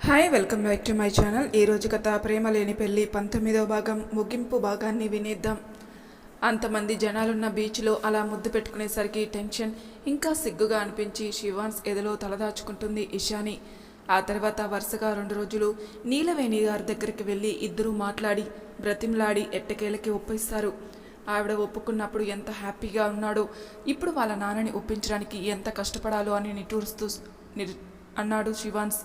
Hi welcome back to my channel ఈరోజు కథ ప్రేమ లేని పెళ్ళి పంతొమ్మిదో భాగం. ముగింపు భాగాన్ని వినేద్దాం. అంతమంది జనాలున్న బీచ్లో అలా ముద్దు పెట్టుకునేసరికి టెన్షన్ ఇంకా సిగ్గుగా అనిపించి శివాన్స్ ఎదలో తలదాచుకుంటుంది ఇషాని. ఆ తర్వాత వరుసగా రెండు రోజులు నీలవేణి గారి దగ్గరికి వెళ్ళి ఇద్దరూ మాట్లాడి బ్రతిమలాడి ఎట్టకేలకి ఒప్పిస్తారు. ఆవిడ ఒప్పుకున్నప్పుడు ఎంత హ్యాపీగా ఉన్నాడో ఇప్పుడు వాళ్ళ నాన్నని ఒప్పించడానికి ఎంత కష్టపడాలో అని నిటూరుస్తూ నిర్- అన్నాడు శివాన్స్.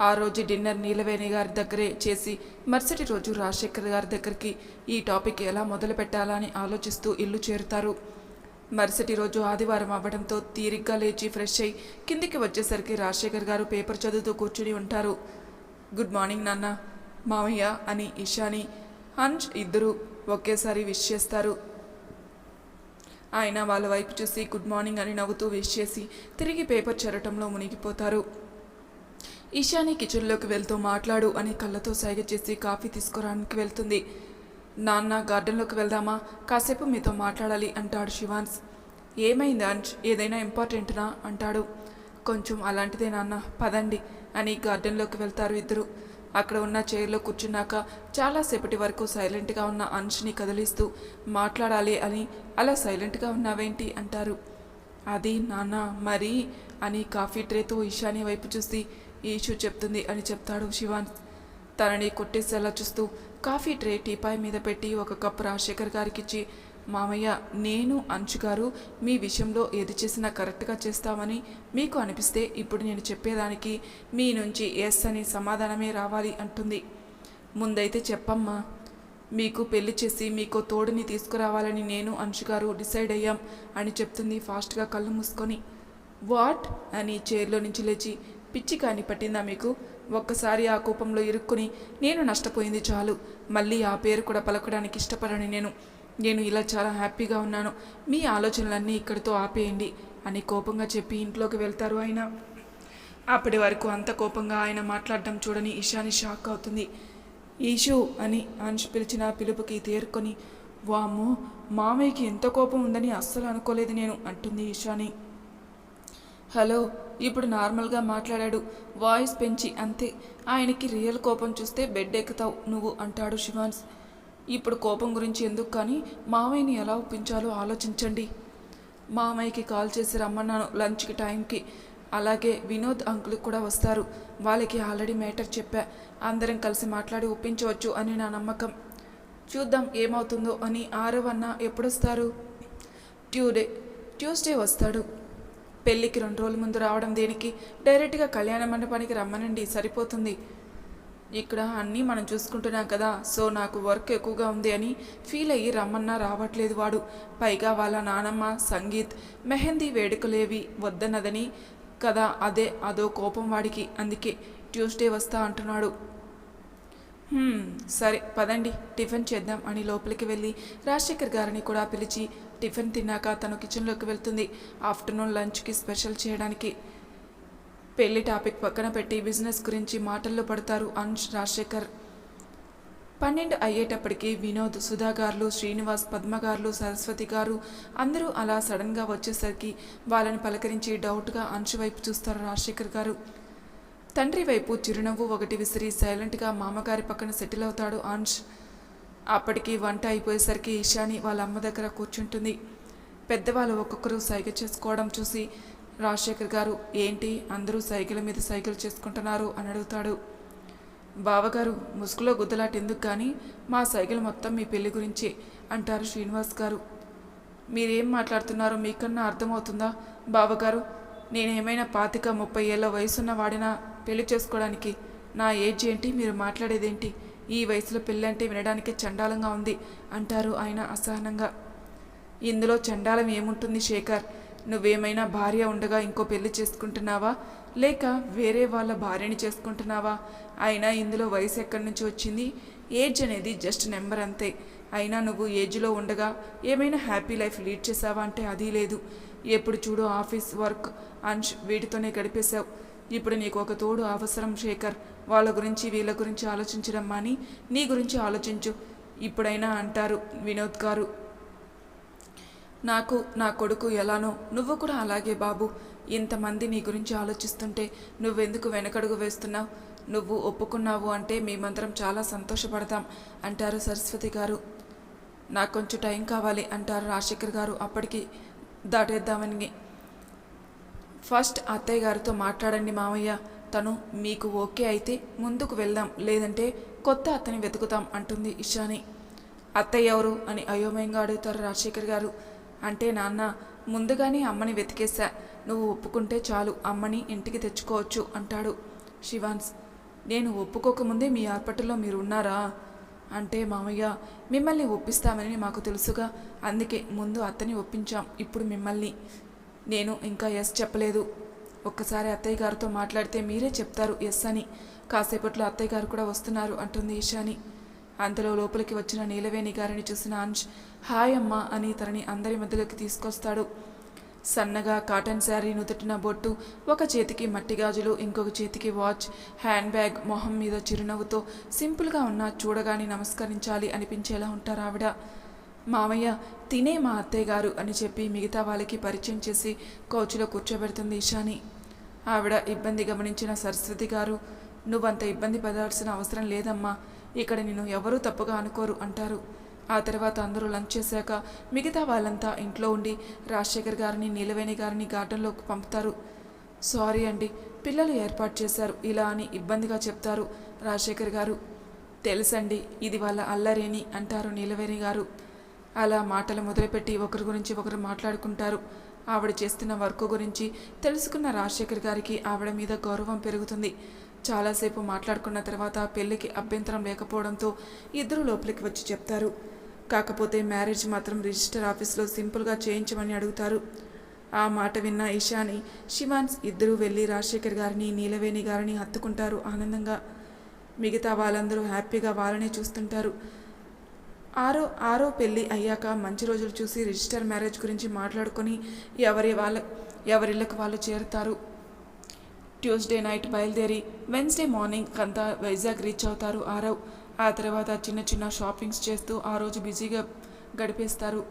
ఆ రోజు డిన్నర్ నీలవేణి గారి దగ్గరే చేసి మరుసటి రోజు రాజశేఖర్ గారి దగ్గరికి ఈ టాపిక్ ఎలా మొదలు పెట్టాలని ఆలోచిస్తూ ఇల్లు చేరుతారు. మరుసటి రోజు ఆదివారం అవ్వడంతో తీరిగ్గా లేచి ఫ్రెష్ అయి కిందికి వచ్చేసరికి రాజశేఖర్ గారు పేపర్ చదువుతూ కూర్చుని ఉంటారు. గుడ్ మార్నింగ్ నాన్న మామయ్య అని ఇషాని హంజ్ ఇద్దరు ఒకేసారి విష్ చేస్తారు. ఆయన వాళ్ళ వైపు చూసి గుడ్ మార్నింగ్ అని నవ్వుతూ విష్ చేసి తిరిగి పేపర్ చేరటంలో మునిగిపోతారు. ఈశాని కిచెన్లోకి వెళ్తూ మాట్లాడు అని కళ్ళతో సైగ చేసి కాఫీ తీసుకురానికి వెళ్తుంది. నాన్న గార్డెన్లోకి వెళ్దామా? కాసేపు మీతో మాట్లాడాలి అంటాడు శివాన్స్. ఏమైంది అంజ్? ఏదైనా ఇంపార్టెంట్నా? అంటాడు. కొంచెం అలాంటిదే నాన్న. పదండి అని గార్డెన్లోకి వెళ్తారు ఇద్దరు. అక్కడ ఉన్న చైర్లో కూర్చున్నాక చాలాసేపటి వరకు సైలెంట్గా ఉన్న అంష్ని కదిలిస్తూ మాట్లాడాలి అని అలా సైలెంట్గా ఉన్నావేంటి? అంటారు. అది నాన్న మరి అని కాఫీ ట్రేతో ఈశాని వైపు చూసి ఈషు చెప్తుంది అని చెప్తాడు శివాన్. తనని కొట్టేసేలా చూస్తూ కాఫీ ట్రే టీపాయ్ మీద పెట్టి ఒక కప్ రాజశేఖర్ గారికిచ్చి మామయ్య నేను అంచుగారు మీ విషయంలో ఏది చేసినా కరెక్ట్గా చేస్తామని మీకు అనిపిస్తే ఇప్పుడు నేను చెప్పేదానికి మీ నుంచి ఎస్ అని సమాధానమే రావాలి అంటుంది. ముందైతే చెప్పమ్మా మీకు పెళ్ళి చేసి మీకు తోడుని తీసుకురావాలని నేను అంశు గారు డిసైడ్ అయ్యాం అని చెప్తుంది ఫాస్ట్గా కళ్ళు మూసుకొని. వాట్? అని చైర్లో నుంచి లేచి పిచ్చి కాని పట్టిందా మీకు? ఒక్కసారి ఆ కోపంలో ఇరుక్కుని నేను నష్టపోయింది చాలు. మళ్ళీ ఆ పేరు కూడా పలకడానికి ఇష్టపడని నేను. నేను ఇలా చాలా హ్యాపీగా ఉన్నాను. మీ ఆలోచనలన్నీ ఇక్కడితో ఆపేయండి అని కోపంగా చెప్పి ఇంట్లోకి వెళ్తారు ఆయన. అప్పటి వరకు అంత కోపంగా ఆయన మాట్లాడడం చూడని ఇషాని షాక్ అవుతుంది. ఈషు అని అంశ్ పిలిచిన పిలుపుకి తేరుకొని వామ్మో మామయ్యకి ఎంత కోపం ఉందని అస్సలు అనుకోలేదు నేను అంటుంది ఇషాని. హలో ఇప్పుడు నార్మల్గా మాట్లాడాడు. వాయిస్ పెంచి అంతే. ఆయనకి రియల్ కోపం చూస్తే బెడ్ ఎక్కుతావు నువ్వు అంటాడు శివాన్స్. ఇప్పుడు కోపం గురించి ఎందుకు కానీ మామయ్యని ఎలా ఒప్పించాలో ఆలోచించండి. మామయ్యకి కాల్ చేసి రమ్మన్నాను లంచ్కి టైంకి. అలాగే వినోద్ అంకుల్ కూడా వస్తారు. వాళ్ళకి ఆల్రెడీ మ్యాటర్ చెప్పా. అందరం కలిసి మాట్లాడి ఒప్పించవచ్చు అని నా నమ్మకం. చూద్దాం ఏమవుతుందో అని ఆరవన్న ఎప్పుడొస్తారు? ట్యూడే ట్యూస్డే వస్తాడు. పెళ్ళికి రెండు రోజుల ముందు రావడం దేనికి? డైరెక్ట్గా కళ్యాణ మండపానికి రమ్మనండి సరిపోతుంది. ఇక్కడ అన్నీ మనం చూసుకుంటున్నాం కదా సో నాకు వర్క్ ఎక్కువగా ఉంది అని ఫీల్ అయ్యి రమ్మన్నా రావట్లేదు వాడు. పైగా వాళ్ళ నానమ్మ సంగీత్ మెహందీ వేడుకలేవి వద్దన్నదని కదా అదే అదో కోపం వాడికి. అందుకే ట్యూస్డే వస్తా అంటున్నాడు. సరే పదండి టిఫిన్ చేద్దాం అని లోపలికి వెళ్ళి రాజశేఖర్ గారిని కూడా పిలిచి టిఫిన్ తిన్నాక తను కిచెన్లోకి వెళ్తుంది. ఆఫ్టర్నూన్ లంచ్కి స్పెషల్ చేయడానికి. పెళ్ళి టాపిక్ పక్కన పెట్టి బిజినెస్ గురించి మాటల్లో పడతారు అంష్ రాజశేఖర్. పన్నెండు అయ్యేటప్పటికీ వినోద్ సుధాగార్లు శ్రీనివాస్ పద్మ సరస్వతి గారు అందరూ అలా సడన్గా వచ్చేసరికి వాళ్ళని పలకరించి డౌట్గా అంశు వైపు చూస్తారు రాజశేఖర్ గారు. తండ్రి వైపు చిరునవ్వు ఒకటి విసిరి సైలెంట్గా మామగారి పక్కన సెటిల్ అవుతాడు అంష్ అప్పటికి వంట అయిపోయేసరికి ఈశాని వాళ్ళ అమ్మ దగ్గర కూర్చుంటుంది. పెద్దవాళ్ళు ఒక్కొక్కరు సైకిల్ చేసుకోవడం చూసి రాజశేఖర్ గారు ఏంటి అందరూ సైకిల్ మీద సైకిల్ చేసుకుంటున్నారు? అని అడుగుతాడు. బావగారు ముసుగులో గుద్దలాట ఎందుకు కానీ మా సైకిల్ మొత్తం మీ పెళ్ళి గురించి అంటారు శ్రీనివాస్ గారు. మీరేం మాట్లాడుతున్నారో మీకన్నా అర్థమవుతుందా? బావగారు నేనేమైనా పాతిక ముప్పై ఏళ్ళ వయసున్న వాడినా పెళ్ళి చేసుకోవడానికి నా ఏజ్ ఏంటి? మీరు మాట్లాడేదేంటి? ఈ వయసులో పెళ్ళంటే వినడానికి చండాలంగా ఉంది అంటారు ఆయన అసహనంగా. ఇందులో చండాలం ఏముంటుంది శేఖర్? నువ్వేమైనా భార్య ఉండగా ఇంకో పెళ్ళి చేసుకుంటున్నావా? లేక వేరే వాళ్ళ భార్యని చేసుకుంటున్నావా? అయినా ఇందులో వయసు ఎక్కడి నుంచి వచ్చింది? ఏజ్ అనేది జస్ట్ నెంబర్ అంతే. అయినా నువ్వు ఏజ్లో ఉండగా ఏమైనా హ్యాపీ లైఫ్ లీడ్ చేసావా అంటే అది లేదు. ఎప్పుడు చూడు ఆఫీస్ వర్క్ అండ్ వీటితోనే గడిపేశావు. ఇప్పుడు నీకు ఒక తోడు అవసరం శేఖర్. వాళ్ళ గురించి వీళ్ళ గురించి ఆలోచించడం మాని నీ గురించి ఆలోచించు. ఇప్పుడైనా అంటారు వినోద్ గారు. నాకు నా కొడుకు ఎలానో నువ్వు కూడా అలాగే బాబు. ఇంతమంది నీ గురించి ఆలోచిస్తుంటే నువ్వెందుకు వెనకడుగు వేస్తున్నావు? నువ్వు ఒప్పుకున్నావు అంటే మేమందరం చాలా సంతోషపడతాం అంటారు సరస్వతి గారు. నాకు కొంచెం టైం కావాలి అంటారు రాజశేఖర్ గారు. అప్పటికి దాటేద్దామని. ఫస్ట్ అత్తయ్య గారితో మాట్లాడండి మామయ్య. తను మీకు ఓకే అయితే ముందుకు వెళ్దాం లేదంటే కొత్త అత్తని వెతుకుతాం అంటుంది ఇషాని. అత్తయ్య ఎవరు? అని అయోమయంగా అడుగుతారు రాజశేఖర్ గారు. అంటే నాన్న ముందుగానే అమ్మని వెతికేశా. నువ్వు ఒప్పుకుంటే చాలు అమ్మని ఇంటికి తెచ్చుకోవచ్చు అంటాడు శివాన్స్. నేను ఒప్పుకోకముందే మీ ఏర్పాటులో మీరు ఉన్నారా అంటే మామయ్య మిమ్మల్ని ఒప్పిస్తామని మాకు తెలుసుగా. అందుకే ముందు అత్తని ఒప్పించాం ఇప్పుడు మిమ్మల్ని. నేను ఇంకా ఎస్ చెప్పలేదు. ఒక్కసారి అత్తయ్య గారితో మాట్లాడితే మీరే చెప్తారు ఎస్ అని. కాసేపట్లో అత్తయ్య గారు కూడా వస్తున్నారు అంటుంది ఈశాని. అంతలో లోపలికి వచ్చిన నీలవేణి గారిని చూసిన అంజ్ హాయ్ అమ్మా అని తనని అందరి మధ్యలోకి తీసుకొస్తాడు. సన్నగా కాటన్ శారీ నుదుటిన బొట్టు ఒక చేతికి మట్టి గాజులు ఇంకొక చేతికి వాచ్ హ్యాండ్ బ్యాగ్ మొహం మీద చిరునవ్వుతో సింపుల్గా ఉన్న చూడగానే నమస్కరించాలి అనిపించేలా ఉంటారు ఆవిడ. మామయ్య తినే మా అత్తయ్య గారు అని చెప్పి మిగతా వాళ్ళకి పరిచయం చేసి కోచ్లో కూర్చోబెడుతుంది ఇషాని ఆవిడ ఇబ్బంది గమనించిన సరస్వతి గారు నువ్వంత ఇబ్బంది పడాల్సిన అవసరం లేదమ్మా ఇక్కడ నిన్ను ఎవరూ తప్పుగా అనుకోరు అంటారు. ఆ తర్వాత అందరూ లంచ్ చేశాక మిగతా వాళ్ళంతా ఇంట్లో ఉండి రాజశేఖర్ గారిని నీలవేణి గారిని గార్డెన్లోకి పంపుతారు. సారీ అండి పిల్లలు ఏర్పాటు చేశారు ఇలా అని ఇబ్బందిగా చెప్తారు రాజశేఖర్ గారు. తెలుసండి ఇది వాళ్ళ అల్లరేని అంటారు నీలవేణి గారు. అలా మాటలు మొదలుపెట్టి ఒకరి గురించి ఒకరు మాట్లాడుకుంటారు. ఆవిడ చేస్తున్న వర్క్ గురించి తెలుసుకున్న రాజశేఖర్ గారికి ఆవిడ మీద గౌరవం పెరుగుతుంది. చాలాసేపు మాట్లాడుకున్న తర్వాత పెళ్ళికి అభ్యంతరం లేకపోవడంతో ఇద్దరు లోపలికి వచ్చి చెప్తారు. కాకపోతే మ్యారేజ్ మాత్రం రిజిస్టర్ ఆఫీస్లో సింపుల్గా చేయించమని అడుగుతారు. ఆ మాట విన్న ఇషాని శివాన్స్ ఇద్దరూ వెళ్ళి రాజశేఖర్ గారిని నీలవేణి గారిని హత్తుకుంటారు ఆనందంగా. మిగతా వాళ్ళందరూ హ్యాపీగా వాళ్ళనే చూస్తుంటారు. ఆరో ఆరో పెళ్ళి అయ్యాక మంచి రోజులు చూసి రిజిస్టర్ మ్యారేజ్ గురించి మాట్లాడుకొని ఎవరి వాళ్ళ ఎవరిళ్ళకి వాళ్ళు చేరుతారు. ట్యూస్డే నైట్ బయలుదేరి వెన్స్డే మార్నింగ్ అంతా వైజాగ్ రీచ్ అవుతారు ఆరవ్. ఆ తర్వాత చిన్న చిన్న షాపింగ్స్ చేస్తూ ఆ రోజు బిజీగా గడిపేస్తారు.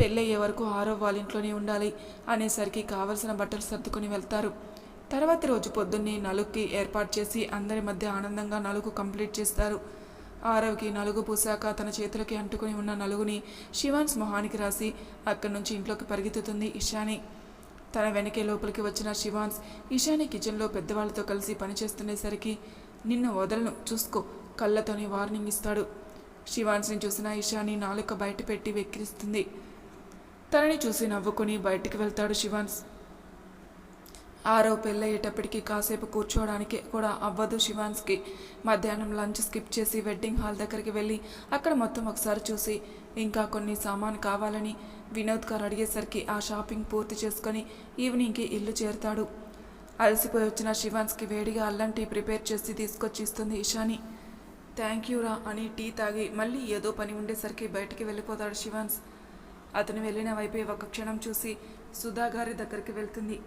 పెళ్ళయ్యే వరకు ఆరవ్ వాళ్ళ ఇంట్లోనే ఉండాలి అనేసరికి కావలసిన బట్టలు సర్దుకొని వెళ్తారు. తర్వాత రోజు పొద్దున్నే నలుగుకి ఏర్పాటు చేసి అందరి మధ్య ఆనందంగా నలుగు కంప్లీట్ చేస్తారు. ఆరవ్కి నలుగు పూసాక తన చేతులకి అంటుకుని ఉన్న నలుగుని శివాన్స్ మొహానికి రాసి అక్కడి నుంచి ఇంట్లోకి పరిగెత్తుతుంది ఇషాని తన వెనకే లోపలికి వచ్చిన శివాన్స్ ఇషాని కిచెన్లో పెద్దవాళ్ళతో కలిసి పనిచేస్తుండేసరికి నిన్ను వదలను చూసుకో కళ్ళతోనే వార్నింగ్ ఇస్తాడు. శివాన్స్ని చూసిన ఇషాని నాలుక బయట పెట్టి వెక్కిరిస్తుంది. తనని చూసి నవ్వుకొని బయటికి వెళ్తాడు శివాన్స్. ఆరో పెళ్ళయ్యేటప్పటికి కాసేపు కూర్చోవడానికి కూడా అవ్వదు శివాన్స్కి. మధ్యాహ్నం లంచ్ స్కిప్ చేసి వెడ్డింగ్ హాల్ దగ్గరికి వెళ్ళి అక్కడ మొత్తం ఒకసారి చూసి ఇంకా కొన్ని సామాన్ కావాలని వినోద్ గారు అడిగేసరికి ఆ షాపింగ్ పూర్తి చేసుకొని ఈవినింగ్కి ఇల్లు చేరుతాడు. అలసిపోయి వచ్చిన శివాన్స్కి వేడిగా అల్లం టీ ప్రిపేర్ చేసి తీసుకొచ్చి ఇస్తుంది ఇషాని. థ్యాంక్ యూ రా అని టీ తాగి మళ్ళీ ఏదో పని ఉండేసరికి బయటికి వెళ్ళిపోతాడు శివాన్స్. అతను వెళ్ళిన వైపే ఒక క్షణం చూసి సుధా గారి దగ్గరికి వెళ్తుంది.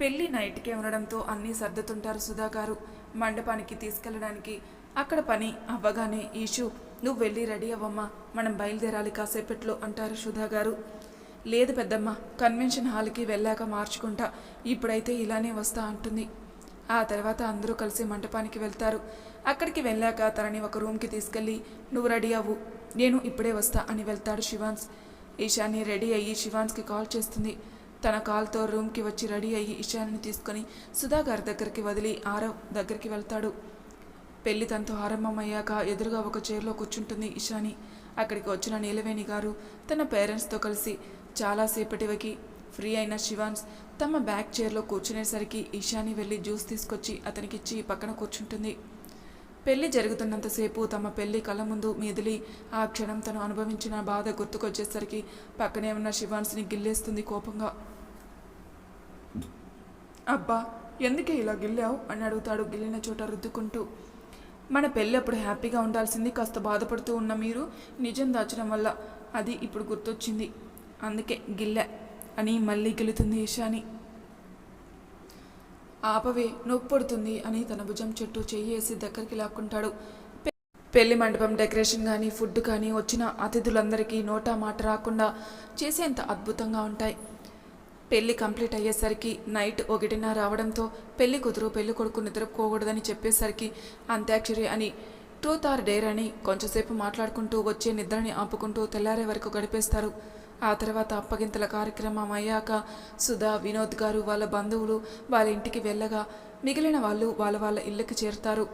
పెళ్ళి నైట్కే ఉండడంతో అన్నీ సర్దుతుంటారు సుధా గారు మండపానికి తీసుకెళ్ళడానికి అక్కడ పని అవ్వగానే ఈషు నువ్వు వెళ్ళి రెడీ అవ్వమ్మా మనం బయలుదేరాలి కాసేపట్లో అంటారు సుధా గారు లేదు పెద్దమ్మ కన్వెన్షన్ హాల్కి వెళ్ళాక మార్చుకుంటా ఇప్పుడైతే ఇలానే వస్తా అంటుంది. ఆ తర్వాత అందరూ కలిసి మంటపానికి వెళ్తారు. అక్కడికి వెళ్ళాక తనని ఒక రూమ్కి తీసుకెళ్ళి నువ్వు రెడీ అవ్వు నేను ఇప్పుడే వస్తా అని వెళ్తాడు శివాన్స్. ఈశాని రెడీ అయ్యి శివాన్స్కి కాల్ చేస్తుంది. తన కాల్తో రూమ్కి వచ్చి రెడీ అయ్యి ఇషాన్ని తీసుకొని సుధా గారి దగ్గరికి వదిలి ఆరవ్ దగ్గరికి వెళ్తాడు. పెళ్ళి తనతో ఆరంభమయ్యాక ఎదురుగా ఒక చైర్లో కూర్చుంటుంది ఇషాని. అక్కడికి వచ్చిన నీలవేణి గారు తన పేరెంట్స్తో కలిసి చాలాసేపటివకి ఫ్రీ అయిన శివాన్స్ తమ బ్యాక్ చైర్లో కూర్చునేసరికి ఇషాని వెళ్ళి జ్యూస్ తీసుకొచ్చి అతనికిచ్చి పక్కన కూర్చుంటుంది. పెళ్ళి జరుగుతున్నంతసేపు తమ పెళ్ళి కళ్ళ ముందు మెదిలి ఆ క్షణం తను అనుభవించిన బాధ గుర్తుకొచ్చేసరికి పక్కనే ఉన్న శివాన్స్ని గిల్లేస్తుంది కోపంగా. అబ్బా ఎందుకే ఇలా గిల్లావు? అని అడుగుతాడు గిల్లిన చోట రుద్దుకుంటూ. మన పెళ్ళి అప్పుడు హ్యాపీగా ఉండాల్సింది కాస్త బాధపడుతూ ఉన్న మీరు నిజం దాచడం వల్ల అది ఇప్పుడు గుర్తొచ్చింది. అందుకే గిల్లె అని మళ్ళీ గెలుతుంది ఈశాని. ఆపవే నొప్పొడుతుంది అని తన భుజం చెట్టు చెయ్యేసి దగ్గరికి లాక్కుంటాడు. పె- పెళ్ళి మండపం డెకరేషన్ కానీ ఫుడ్ కానీ వచ్చిన అతిథులందరికీ నోటా మాట రాకుండా చేసేంత అద్భుతంగా ఉంటాయి. పెళ్ళి కంప్లీట్ అయ్యేసరికి నైట్ ఒకటిన్నర రావడంతో పెళ్ళి కుదురు పెళ్ళి కొడుకు నిద్రపోకూడదని చెప్పేసరికి అంత్యాక్షరి అని ట్రూత్ ఆర్ డేర్ అని కొంచెంసేపు మాట్లాడుకుంటూ వచ్చే నిద్రని ఆపుకుంటూ తెల్లారే వరకు గడిపేస్తారు. ఆ తర్వాత అప్పగింతల కార్యక్రమం అయ్యాక సుధా వినోద్ గారు వాళ్ళ బంధువులు వాళ్ళ ఇంటికి వెళ్ళగా మిగిలిన వాళ్ళు వాళ్ళ వాళ్ళ ఇళ్ళకి చేరుతారు.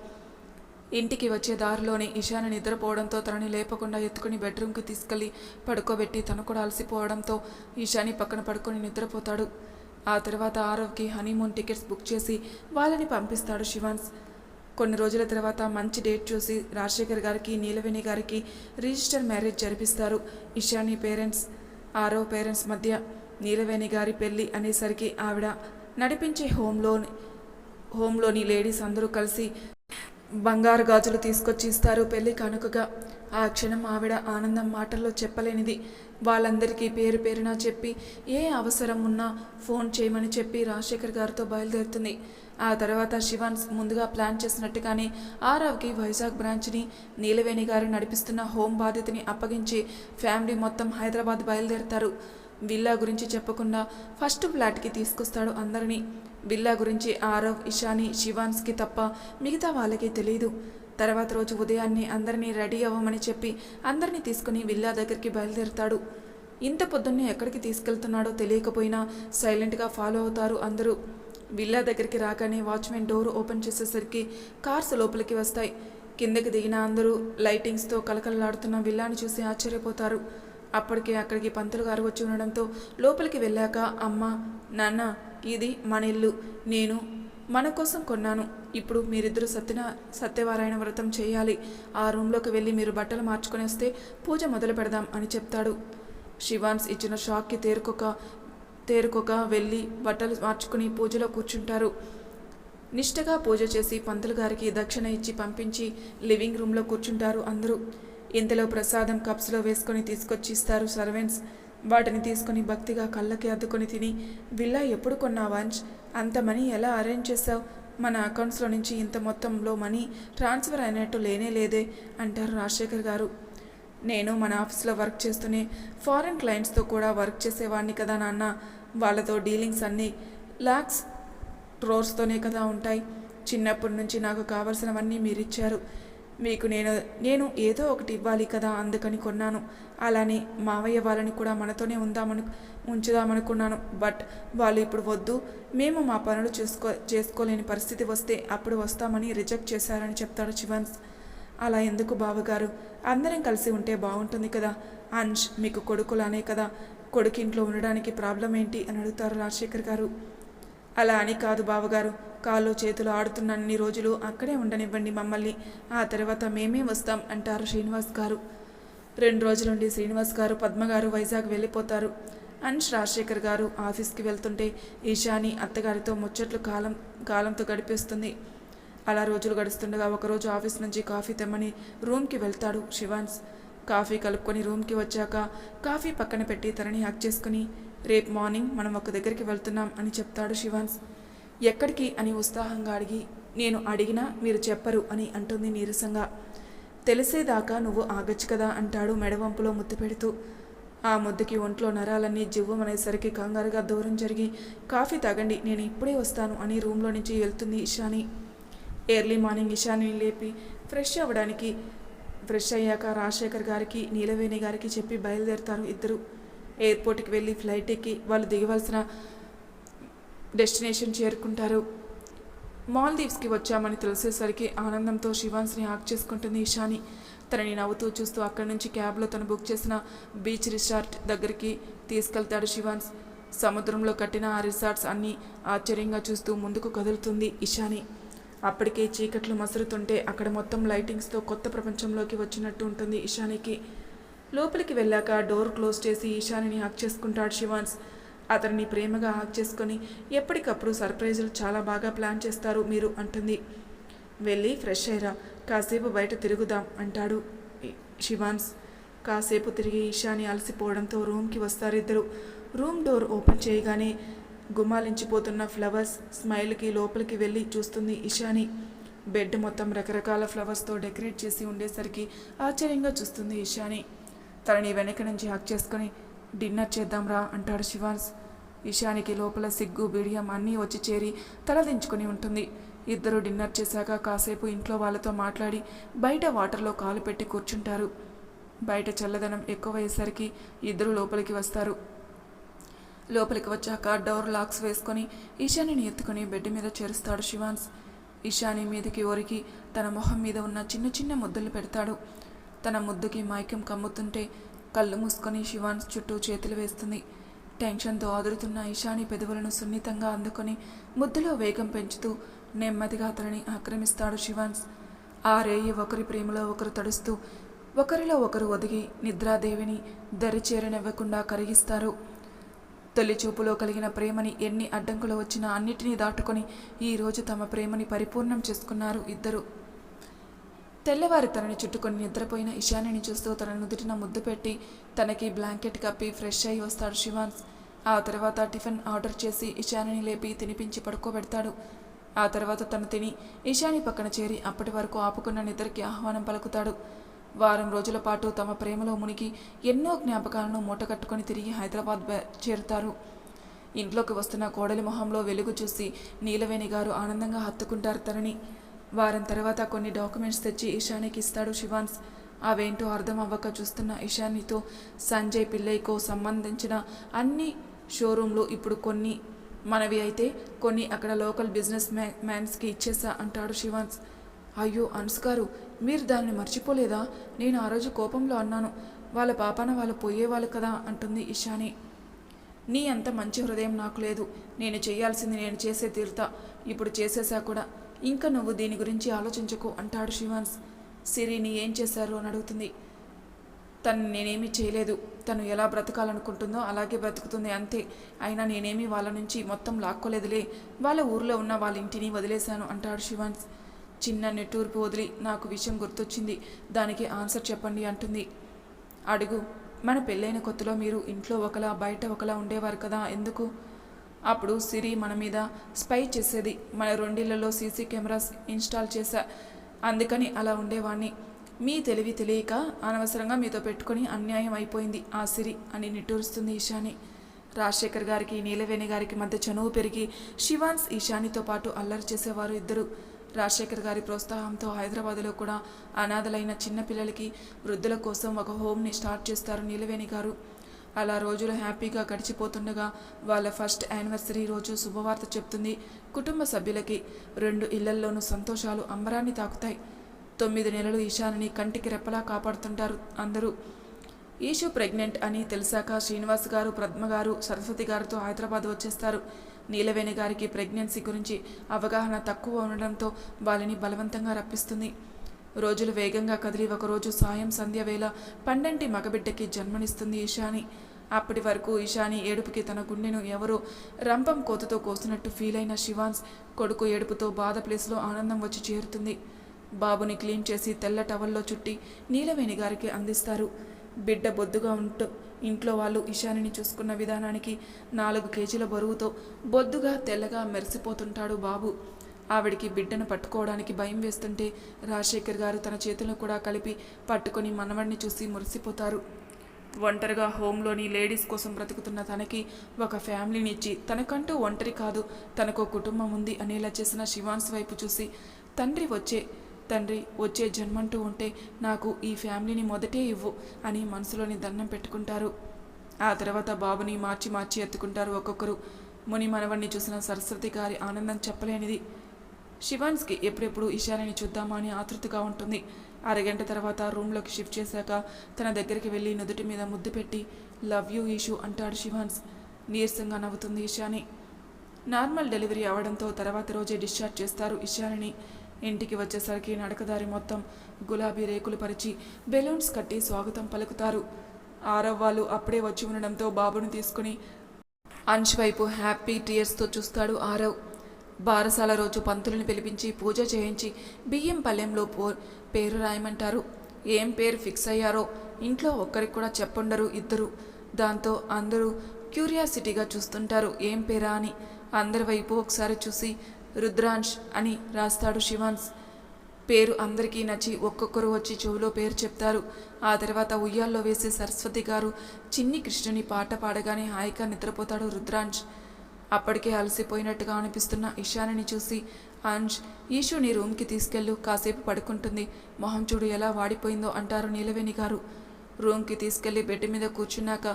ఇంటికి వచ్చే దారిలోనే ఇషాని నిద్రపోవడంతో తనని లేపకుండా ఎత్తుకుని బెడ్రూమ్కి తీసుకెళ్ళి పడుకోబెట్టి తను కూడా అలసిపోవడంతో ఇషాని పక్కన పడుకొని నిద్రపోతాడు. ఆ తర్వాత ఆరవ్కి హనీమూన్ టికెట్స్ బుక్ చేసి వాళ్ళని పంపిస్తాడు శివాన్స్. కొన్ని రోజుల తర్వాత మంచి డేట్ చూసి రాజశేఖర్ గారికి నీలవేణి గారికి రిజిస్టర్ మ్యారేజ్ జరిపిస్తారు ఇషాని పేరెంట్స్. ఆరో పేరెంట్స్ మధ్య నీలవేణి గారి పెళ్ళి అనేసరికి ఆవిడ నడిపించే హోమ్లోని హోంలోని లేడీస్ అందరూ కలిసి బంగారు గాజులు తీసుకొచ్చి ఇస్తారు. పెళ్ళి కానుకగా ఆ క్షణం ఆవిడ ఆనందం మాటల్లో చెప్పలేనిది. వాళ్ళందరికీ పేరు పేరున చెప్పి ఏ అవసరం ఉన్నా ఫోన్ చేయమని చెప్పి రాజశేఖర్ గారితో బయలుదేరుతుంది. ఆ తర్వాత శివాన్స్ ముందుగా ప్లాన్ చేసినట్టుగానే ఆరవ్కి వైజాగ్ బ్రాంచ్ని నీలవేణి గారు నడిపిస్తున్న హోం బాధ్యతని అప్పగించి ఫ్యామిలీ మొత్తం హైదరాబాద్ బయలుదేరుతారు. విల్లా గురించి చెప్పకుండా ఫస్ట్ ఫ్లాట్కి తీసుకొస్తాడు అందరినీ. విల్లా గురించి ఆరవ్ ఇషాని శివాన్స్కి తప్ప మిగతా వాళ్ళకి తెలియదు తర్వాత రోజు ఉదయాన్నే అందరినీ రెడీ అవ్వమని చెప్పి అందరినీ తీసుకుని విల్లా దగ్గరికి బయలుదేరుతాడు. ఇంత పొద్దున్నే ఎక్కడికి తీసుకెళ్తున్నాడో తెలియకపోయినా సైలెంట్గా ఫాలో అవుతారు అందరూ. విల్లా దగ్గరికి రాగానే వాచ్మెన్ డోర్ ఓపెన్ చేసేసరికి కార్స్ లోపలికి వస్తాయి. కిందకి దిగిన అందరూ లైటింగ్స్తో కలకలలాడుతున్న విల్లాని చూసి ఆశ్చర్యపోతారు. అప్పటికే అక్కడికి పంతులు గారు వచ్చి ఉండడంతో లోపలికి వెళ్ళాక అమ్మ నాన్న ఇది మన ఇల్లు నేను మన కోసం కొన్నాను. ఇప్పుడు మీరిద్దరూ సత్యన సత్యవారాయణ వ్రతం చేయాలి. ఆ రూమ్లోకి వెళ్ళి మీరు బట్టలు మార్చుకొని వస్తే పూజ మొదలు పెడదాం అని చెప్తాడు. శివాన్స్ ఇచ్చిన షాక్కి తేరుకొక తేరుకొక వెళ్ళి బట్టలు మార్చుకుని పూజలో కూర్చుంటారు. నిష్టగా పూజ చేసి పంతులు గారికి దక్షిణ ఇచ్చి పంపించి లివింగ్ రూమ్లో కూర్చుంటారు అందరూ. ఇంతలో ప్రసాదం కప్స్లో వేసుకొని తీసుకొచ్చి ఇస్తారు సర్వెంట్స్. వాటిని తీసుకొని భక్తిగా కళ్ళకి అద్దుకొని తిని విల్లా ఎప్పుడు కొన్నావా అంత మనీ ఎలా అరేంజ్ చేసావు మన అకౌంట్స్లో నుంచి ఇంత మొత్తంలో మనీ ట్రాన్స్ఫర్ అయినట్టు లేనే లేదే అంటారు రాజశేఖర్ గారు. నేను మన ఆఫీస్లో వర్క్ చేస్తూనే ఫారెన్ క్లయింట్స్తో కూడా వర్క్ చేసేవాడిని కదా నాన్న. వాళ్ళతో డీలింగ్స్ అన్నీ లాక్స్ క్రోర్స్తోనే కదా ఉంటాయి. చిన్నప్పటి నుంచి నాకు కావలసినవన్నీ మీరు ఇచ్చారు మీకు నేను నేను ఏదో ఒకటి ఇవ్వాలి కదా అందుకని కొన్నాను. అలానే మావయ్య వాళ్ళని కూడా మనతోనే ఉందామను ఉంచుదామనుకున్నాను. బట్ వాళ్ళు ఇప్పుడు వద్దు. మేము మా పనులు చేసుకో చేసుకోలేని పరిస్థితి వస్తే అప్పుడు వస్తామని రిజెక్ట్ చేశారని చెప్తాడు శివన్స్ అలా ఎందుకు బావగారు? అందరం కలిసి ఉంటే బాగుంటుంది కదా. అంష్ మీకు కొడుకులానే కదా. కొడుకు ఇంట్లో ఉండడానికి ప్రాబ్లం ఏంటి అని అడుగుతారు రాజశేఖర్ గారు. అలా అని కాదు బావగారు. కాళ్ళు చేతులు ఆడుతున్నన్ని రోజులు అక్కడే ఉండనివ్వండి మమ్మల్ని. ఆ తర్వాత మేమే వస్తాం అంటారు శ్రీనివాస్ గారు. రెండు రోజులుండి శ్రీనివాస్ గారు పద్మగారు వైజాగ్ వెళ్ళిపోతారు. అండ్ రాజశేఖర్ గారు ఆఫీస్కి వెళ్తుంటే ఈశాని అత్తగారితో ముచ్చట్లు కాలం కాలంతో గడిపేస్తుంది. అలా రోజులు గడుస్తుండగా ఒకరోజు ఆఫీస్ నుంచి కాఫీ తెమ్మని రూమ్కి వెళ్తాడు శివాన్స్. కాఫీ కలుపుకొని రూమ్కి వచ్చాక కాఫీ పక్కన పెట్టి తనని హక్ చేసుకుని రేపు మార్నింగ్ మనం ఒక దగ్గరికి వెళ్తున్నాం అని చెప్తాడు శివాన్స్. ఎక్కడికి అని ఉత్సాహంగా అడిగి నేను అడిగినా మీరు చెప్పరు అని అంటుంది నీరసంగా. తెలిసేదాకా నువ్వు ఆగచ్చు కదా అంటాడు మెడవంపులో ముద్దు పెడుతూ. ఆ ముద్దుకి ఒంట్లో నరాలన్నీ జివ్వమనేసరికి కంగారుగా దూరం జరిగి కాఫీ తాగండి నేను ఇప్పుడే వస్తాను అని రూమ్లో నుంచి వెళ్తుంది ఇషాని. ఎర్లీ మార్నింగ్ ఇషాని లేపి ఫ్రెష్ అవ్వడానికి ఫ్రెష్ అయ్యాక రాజశేఖర్ గారికి నీలవేణి గారికి చెప్పి బయలుదేరుతారు ఇద్దరు. ఎయిర్పోర్ట్కి వెళ్ళి ఫ్లైట్ ఎక్కి వాళ్ళు దిగవలసిన డెస్టినేషన్ చేరుకుంటారు. మాల్దీవ్స్కి వచ్చామని తెలిసేసరికి ఆనందంతో శివాన్స్ని హాక్ చేసుకుంటుంది ఇషాని. తనని నవ్వుతూ చూస్తూ అక్కడి నుంచి క్యాబ్లో తను బుక్ చేసిన బీచ్ రిసార్ట్ దగ్గరికి తీసుకెళ్తాడు శివాన్స్. సముద్రంలో కట్టిన ఆ రిసార్ట్స్ అన్నీ ఆశ్చర్యంగా చూస్తూ ముందుకు కదులుతుంది ఇషాని. అప్పటికే చీకట్లు మసురుతుంటే అక్కడ మొత్తం లైటింగ్స్తో కొత్త ప్రపంచంలోకి వచ్చినట్టు ఉంటుంది ఇషానికి. లోపలికి వెళ్ళాక డోర్ క్లోజ్ చేసి ఈశానిని హక్ చేసుకుంటాడు శివాన్స్. అతనిని ప్రేమగా హక్ చేసుకొని ఎప్పటికప్పుడు సర్ప్రైజులు చాలా బాగా ప్లాన్ చేస్తారు మీరు అంటుంది. వెళ్ళి ఫ్రెష్ అయ్యరా కాసేపు బయట తిరుగుదాం అంటాడు శివాన్స్. కాసేపు తిరిగి ఈశాని అలసిపోవడంతో రూమ్కి వస్తారిద్దరు రూమ్ డోర్ ఓపెన్ చేయగానే గుమ్మాలించిపోతున్న ఫ్లవర్స్ స్మైల్కి లోపలికి వెళ్ళి చూస్తుంది ఇషాని బెడ్ మొత్తం రకరకాల ఫ్లవర్స్తో డెకరేట్ చేసి ఉండేసరికి ఆశ్చర్యంగా చూస్తుంది ఇషాని తనని వెనక నుంచి హక్ చేసుకొని డిన్నర్ చేద్దాంరా అంటాడు శివాన్స్ ఇషానికి లోపల సిగ్గు బిడియం అన్నీ వచ్చి చేరి తలదించుకుని ఉంటుంది. ఇద్దరు డిన్నర్ చేశాక కాసేపు ఇంట్లో వాళ్ళతో మాట్లాడి బయట వాటర్లో కాలు పెట్టి కూర్చుంటారు. బయట చల్లదనం ఎక్కువయ్యేసరికి ఇద్దరు లోపలికి వస్తారు. లోపలికి వచ్చాక డోర్ లాక్స్ వేసుకొని ఈశానిని ఎత్తుకొని బెడ్ మీద చేరుస్తాడు శివాన్స్. ఈశాని మీదకి ఒరికి తన మొహం మీద ఉన్న చిన్న చిన్న ముద్దులు పెడతాడు. తన ముద్దుకి మైకం కమ్ముతుంటే కళ్ళు మూసుకొని శివాన్స్ చుట్టూ చేతులు వేస్తుంది. టెన్షన్తో అదురుతున్న ఈశాని పెదవులను సున్నితంగా అందుకొని ముద్దులో వేగం పెంచుతూ నెమ్మదిగా అతనిని ఆక్రమిస్తాడు శివాన్స్. ఆ రేయి ఒకరి ప్రేమలో ఒకరు తడుస్తూ ఒకరిలో ఒకరు ఒదిగి నిద్రాదేవిని దరిచేరనివ్వకుండా కరిగిస్తారు. తొలి చూపులో కలిగిన ప్రేమని ఎన్ని అడ్డంకులు వచ్చినా అన్నిటినీ దాటుకొని ఈరోజు తమ ప్రేమని పరిపూర్ణం చేసుకున్నారు ఇద్దరు. తెల్లవారి తనని చుట్టుకొని నిద్రపోయిన ఇషానిని చూస్తూ తన నుదుటిన ముద్దు పెట్టి తనకి బ్లాంకెట్ కప్పి ఫ్రెష్ అయి వస్తాడు శివాన్స్ ఆ తర్వాత టిఫిన్ ఆర్డర్ చేసి ఇషానిని లేపి తినిపించి పడుకోబెడతాడు. ఆ తర్వాత తను తిని ఇషాని పక్కన చేరి అప్పటి వరకు ఆపుకున్న నిద్రకి ఆహ్వానం పలుకుతాడు. వారం రోజుల పాటు తమ ప్రేమలో మునిగి ఎన్నో జ్ఞాపకాలను మూటకట్టుకొని తిరిగి హైదరాబాద్ చేరుతారు. ఇంట్లోకి వస్తున్న కోడలి మొహంలో వెలుగు చూసి నీలవేణి గారు ఆనందంగా హత్తుకుంటారు తనని. వారం తర్వాత కొన్ని డాక్యుమెంట్స్ తెచ్చి ఇషానికి ఇస్తాడు శివాన్స్. అవేంటో అర్థం అవ్వక చూస్తున్న ఇషానితో సంజయ్ పిల్లయ్యకు సంబంధించిన అన్ని షోరూంలు ఇప్పుడు కొన్ని మనవి అయితే కొన్ని అక్కడ లోకల్ బిజినెస్ మ్యా మ్యాన్స్కి ఇచ్చేసా అంటాడు శివాన్స్. అయ్యో అన్స్ గారు మీరు దాన్ని మర్చిపోలేదా? నేను ఆ రోజు కోపంలో అన్నాను. వాళ్ళ పాపాన వాళ్ళు పోయేవాళ్ళు కదా అంటుంది ఇషాని నీ అంత మంచి హృదయం నాకు లేదు. నేను చేయాల్సింది నేను చేసే తీరుతా. ఇప్పుడు చేసేసా కూడా. ఇంకా నువ్వు దీని గురించి ఆలోచించకు అంటాడు శివాన్స్ సిరిని ఏం చేశారు అని అడుగుతుంది. తను నేనేమీ చేయలేదు. తను ఎలా బ్రతకాలనుకుంటుందో అలాగే బ్రతుకుతుంది అంతే. అయినా నేనేమీ వాళ్ళ నుంచి మొత్తం లాక్కోలేదులే. వాళ్ళ ఊర్లో ఉన్న వాళ్ళ ఇంటిని వదిలేశాను అంటాడు శివాన్స్ చిన్న నెట్టూర్పు వదిలి నాకు విషయం గుర్తొచ్చింది. దానికి ఆన్సర్ చెప్పండి అంటుంది. అడుగు మన పెళ్ళైన కొత్తలో మీరు ఇంట్లో ఒకలా బయట ఒకలా ఉండేవారు కదా ఎందుకు? అప్పుడు సిరి మన మీద స్పై చేసేది. మన రెండిళ్ళలో సీసీ కెమెరాస్ ఇన్స్టాల్ చేశా. అందుకని అలా ఉండేవాణ్ణి. మీ తెలివి తెలియక అనవసరంగా మీతో పెట్టుకొని అన్యాయం అయిపోయింది ఆ సిరి అని నిట్టూరుస్తుంది ఈశాని. రాజశేఖర్ గారికి నీలవేణి గారికి మధ్య చనువు పెరిగి శివాన్స్ ఈశానితో పాటు అల్లరి చేసేవారు ఇద్దరు. రాజశేఖర్ గారి ప్రోత్సాహంతో హైదరాబాద్లో కూడా అనాథలైన చిన్నపిల్లలకి వృద్ధుల కోసం ఒక హోమ్ని స్టార్ట్ చేస్తారు నీలవేణి గారు. అలా రోజులు హ్యాపీగా గడిచిపోతుండగా వాళ్ళ ఫస్ట్ యానివర్సరీ రోజు శుభవార్త చెప్తుంది కుటుంబ సభ్యులకి. రెండు ఇళ్ళల్లోనూ సంతోషాలు అంబరాన్ని తాకుతాయి. తొమ్మిది నెలలు ఈశాన్ని కంటికి రెప్పలా కాపాడుతుంటారు అందరూ. ఈషు ప్రెగ్నెంట్ అని తెలిసాక శ్రీనివాస్ గారు పద్మ గారు సరస్వతి గారితో హైదరాబాద్ వచ్చేస్తారు. నీలవేణి గారికి ప్రెగ్నెన్సీ గురించి అవగాహన తక్కువ ఉండడంతో వాళ్ళని బలవంతంగా రప్పిస్తుంది. రోజులు వేగంగా కదిలి ఒకరోజు సాయం సంధ్య వేళ పండంటి మగబిడ్డకి జన్మనిస్తుంది ఈశాని. అప్పటి వరకు ఇషాని ఏడుపుకి తన గుండెను ఎవరో రంపం కోతతో కోసినట్టు ఫీల్ అయిన శివాన్స్ కొడుకు ఏడుపుతో బాధ ప్లేస్లో ఆనందం వచ్చి చేరుతుంది. బాబుని క్లీన్ చేసి తెల్ల టవల్లో చుట్టి నీలవేణి గారికి అందిస్తారు. బిడ్డ బొద్దుగా ఉంటూ ఇంట్లో వాళ్ళు ఇషానిని చూసుకున్న విధానానికి నాలుగు కేజీల బరువుతో బొద్దుగా తెల్లగా మెరిసిపోతుంటాడు బాబు. ఆవిడికి బిడ్డను పట్టుకోవడానికి భయం వేస్తుంటే రాజశేఖర్ గారు తన చేతులను కూడా కలిపి పట్టుకొని మనవడిని చూసి మురిసిపోతారు. ఒంటరిగా హోంలోని లేడీస్ కోసం బ్రతుకుతున్న తనకి ఒక ఫ్యామిలీని ఇచ్చి తనకంటూ ఒంటరి కాదు తనకు కుటుంబం ఉంది అనేలా చేసిన శివాన్స్ వైపు చూసి తండ్రి వచ్చే తండ్రి వచ్చే జన్మంటూ ఉంటే నాకు ఈ ఫ్యామిలీని మొదటే ఇవ్వు అని మనసులోని దండం పెట్టుకుంటారు. ఆ తర్వాత బాబుని మార్చి మార్చి ఎత్తుకుంటారు ఒక్కొక్కరు. ముని మనవణ్ణి చూసిన సరస్వతి గారి ఆనందం చెప్పలేనిది. శివాన్స్కి ఎప్పుడెప్పుడు ఈశాన్యని చూద్దామా అని ఆతృతగా ఉంటుంది. అరగంట తర్వాత రూమ్లోకి షిఫ్ట్ చేశాక తన దగ్గరికి వెళ్ళి నుదుటి మీద ముద్దు పెట్టి లవ్ యూ ఈషు అంటాడు శివాన్స్. నీరసంగా నవ్వుతుంది ఇషాని. నార్మల్ డెలివరీ అవడంతో తర్వాత రోజే డిశ్చార్జ్ చేస్తారు ఇషాని ఇంటికి వచ్చేసరికి నడకదారి మొత్తం గులాబీ రేకులు పరిచి బెలూన్స్ కట్టి స్వాగతం పలుకుతారు. ఆరవ్ వాళ్ళు అప్పుడే వచ్చి ఉండడంతో బాబును తీసుకుని అంశ్ వైపు హ్యాపీ టీయర్స్తో చూస్తాడు ఆరవ్. బారసాల రోజు పంతులను పిలిపించి పూజ చేయించి బియ్యం పల్లెంలో పో పేరు రాయమంటారు. ఏం పేరు ఫిక్స్ అయ్యారో ఇంట్లో ఒక్కరికి కూడా చెప్పుండరు ఇద్దరు. దాంతో అందరూ క్యూరియాసిటీగా చూస్తుంటారు ఏం పేరా అని. అందరి వైపు ఒకసారి చూసి రుద్రాంష్ అని రాస్తాడు శివాన్స్. పేరు అందరికీ నచ్చి ఒక్కొక్కరు వచ్చి చెవులో పేరు చెప్తారు. ఆ తర్వాత ఉయ్యాల్లో వేసి సరస్వతి గారు చిన్ని కృష్ణుని పాట పాడగానే హాయిగా నిద్రపోతాడు రుద్రాంష్. అప్పటికే అలసిపోయినట్టుగా అనిపిస్తున్న ఇషానిని చూసి అంజ్ ఈషు నీ రూమ్కి తీసుకెళ్ళు కాసేపు పడుకుంటుంది. మొహం చూడు ఎలా వాడిపోయిందో అంటారు నీలవేణి గారు. రూమ్కి తీసుకెళ్ళి బెడ్ మీద కూర్చున్నాక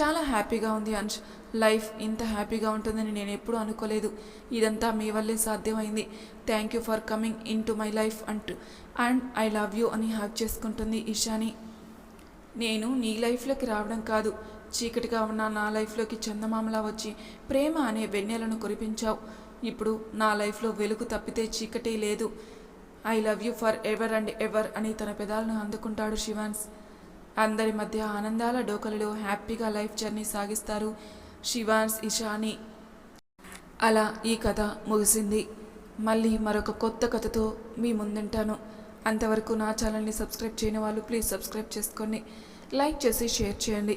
చాలా హ్యాపీగా ఉంది అంజ్. లైఫ్ ఇంత హ్యాపీగా ఉంటుందని నేను ఎప్పుడూ అనుకోలేదు. ఇదంతా మీ వల్లే సాధ్యమైంది. Thank you for coming in to my life అంటూ. అండ్ ఐ లవ్ యూ అని హ్యాక్ చేసుకుంటుంది ఇషాని నేను నీ లైఫ్లోకి రావడం కాదు. చీకటిగా ఉన్న నా లైఫ్లోకి చందమామలా వచ్చి ప్రేమ అనే వెన్నెలను కురిపించావు. ఇప్పుడు నా లైఫ్లో వెలుగు తప్పితే చీకటి లేదు. I love you for ever and ever అని తన పెదాలను అందుకుంటాడు శివాన్స్. అందరి మధ్య ఆనందాల డోకలలో హ్యాపీగా లైఫ్ జర్నీ సాగిస్తారు శివాన్స్ ఇషాని. అలా ఈ కథ ముగిసింది. మళ్ళీ మరొక కొత్త కథతో మీ ముందుంటాను. అంతవరకు నా ఛానల్ని సబ్స్క్రైబ్ చేయని వాళ్ళు ప్లీజ్ సబ్స్క్రైబ్ చేసుకోండి. లైక్ చేసి షేర్ చేయండి.